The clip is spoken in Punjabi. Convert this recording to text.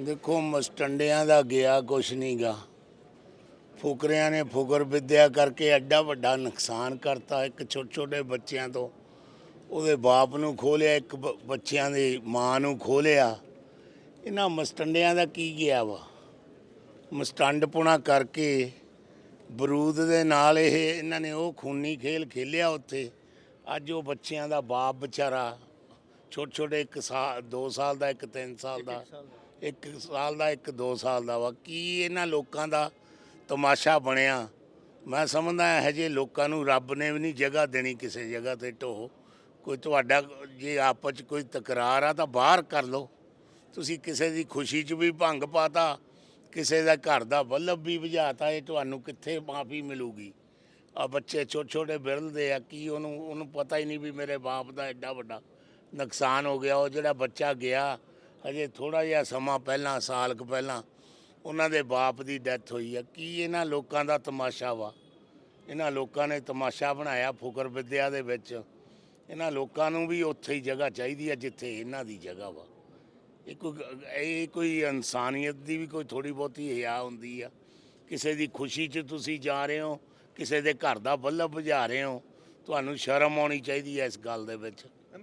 ਦੇਖੋ, ਮਸਟੰਡਿਆਂ ਦਾ ਗਿਆ ਕੁਛ ਨਹੀਂਗਾ ਫੁਕਰਿਆਂ ਨੇ ਫੁਕਰ ਵਿਦਿਆ ਕਰਕੇ ਐਡਾ ਵੱਡਾ ਨੁਕਸਾਨ ਕਰਤਾ ਇੱਕ ਛੋਟੇ ਛੋਟੇ ਬੱਚਿਆਂ ਤੋਂ। ਉਹਦੇ ਬਾਪ ਨੂੰ ਖੋਲਿਆ, ਇੱਕ ਬ- ਬੱਚਿਆਂ ਦੀ ਮਾਂ ਨੂੰ ਖੋਲਿਆ। ਇਹਨਾਂ ਮਸਟੰਡਿਆਂ ਦਾ ਕੀ ਗਿਆ ਵਾ? ਮਸਟੰਡਪੁਣਾ ਕਰਕੇ ਬਰੂਦ ਦੇ ਨਾਲ ਇਹ, ਇਹਨਾਂ ਨੇ ਉਹ ਖੂਨੀ ਖੇਲ ਖੇਲਿਆ ਉੱਥੇ। ਅੱਜ ਉਹ ਬੱਚਿਆਂ ਦਾ ਬਾਪ ਵਿਚਾਰਾ ਛੋਟੇ ਛੋਟੇ ਇੱਕ ਸਾਲ 2 ਸਾਲ ਦਾ ਇੱਕ 3 ਸਾਲ ਦਾ ਇੱਕ ਸਾਲ ਦਾ। ਇੱਕ 2 ਸਾਲ ਦਾ ਵਾ। ਕੀ ਇਹਨਾਂ ਲੋਕਾਂ ਦਾ ਤਮਾਸ਼ਾ ਬਣਿਆ? ਮੈਂ ਸਮਝਦਾ ਇਹੋ ਜਿਹੇ ਲੋਕਾਂ ਨੂੰ ਰੱਬ ਨੇ ਵੀ ਨਹੀਂ ਜਗ੍ਹਾ ਦੇਣੀ ਕਿਸੇ ਜਗ੍ਹਾ ਤੇ ਢੋ ਕੋਈ ਤੁਹਾਡਾ ਜੇ ਆਪਸ 'ਚ ਕੋਈ ਤਕਰਾਰ ਆ ਤਾਂ ਬਾਹਰ ਕਰ ਲਓ। ਤੁਸੀਂ ਕਿਸੇ ਦੀ ਖੁਸ਼ੀ 'ਚ ਵੀ ਭੰਗ ਪਾਤਾ ਕਿਸੇ ਦਾ ਘਰ ਦਾ ਬੱਲਬ ਵੀ ਬੁਝਾਤਾ ਇਹ ਤੁਹਾਨੂੰ ਕਿੱਥੇ ਮਾਫੀ ਮਿਲੂਗੀ? ਆ ਬੱਚੇ ਛੋਟੇ ਛੋਟੇ ਬਿਰਲਦੇ ਆ ਕੀ ਉਹਨੂੰ ਉਹਨੂੰ ਪਤਾ ਹੀ ਨਹੀਂ ਵੀ ਮੇਰੇ ਬਾਪ ਦਾ ਐਡਾ ਵੱਡਾ ਨੁਕਸਾਨ ਹੋ ਗਿਆ, ਉਹ ਜਿਹੜਾ ਬੱਚਾ ਗਿਆ, ਹਜੇ ਥੋੜਾ ਜਿਹਾ ਸਮਾਂ ਪਹਿਲਾਂ, ਸਾਲ ਕੁ ਪਹਿਲਾਂ, ਉਹਨਾਂ ਦੇ ਬਾਪ ਦੀ ਡੈਥ ਹੋਈ ਆ। ਕੀ ਇਹਨਾਂ ਲੋਕਾਂ ਦਾ ਤਮਾਸ਼ਾ ਵਾ? ਇਹਨਾਂ ਲੋਕਾਂ ਨੇ ਤਮਾਸ਼ਾ ਬਣਾਇਆ ਫੁਕਰ ਵਿਦਿਆ ਦੇ ਵਿੱਚ। ਇਹਨਾਂ ਲੋਕਾਂ ਨੂੰ ਵੀ ਉੱਥੇ ਹੀ ਜਗ੍ਹਾ ਚਾਹੀਦੀ ਆ, ਜਿੱਥੇ ਇਹਨਾਂ ਦੀ ਜਗ੍ਹਾ ਵਾ। ਇਹ ਕੋਈ ਇਹ ਕੋਈ ਇਨਸਾਨੀਅਤ ਦੀ ਵੀ ਕੋਈ ਥੋੜੀ ਬਹੁਤੀ ਹਿਆ ਹੁੰਦੀ ਆ। ਕਿਸੇ ਦੀ ਖੁਸ਼ੀ 'ਚ ਤੁਸੀਂ ਜਾ ਰਹੇ ਹੋ, ਕਿਸੇ ਦੇ ਘਰ ਦਾ ਬੱਲਬ ਬੁਝਾ ਰਹੇ ਹੋ, ਤੁਹਾਨੂੰ ਸ਼ਰਮ ਆਉਣੀ ਚਾਹੀਦੀ ਹੈ ਇਸ ਗੱਲ ਦੇ ਵਿੱਚ।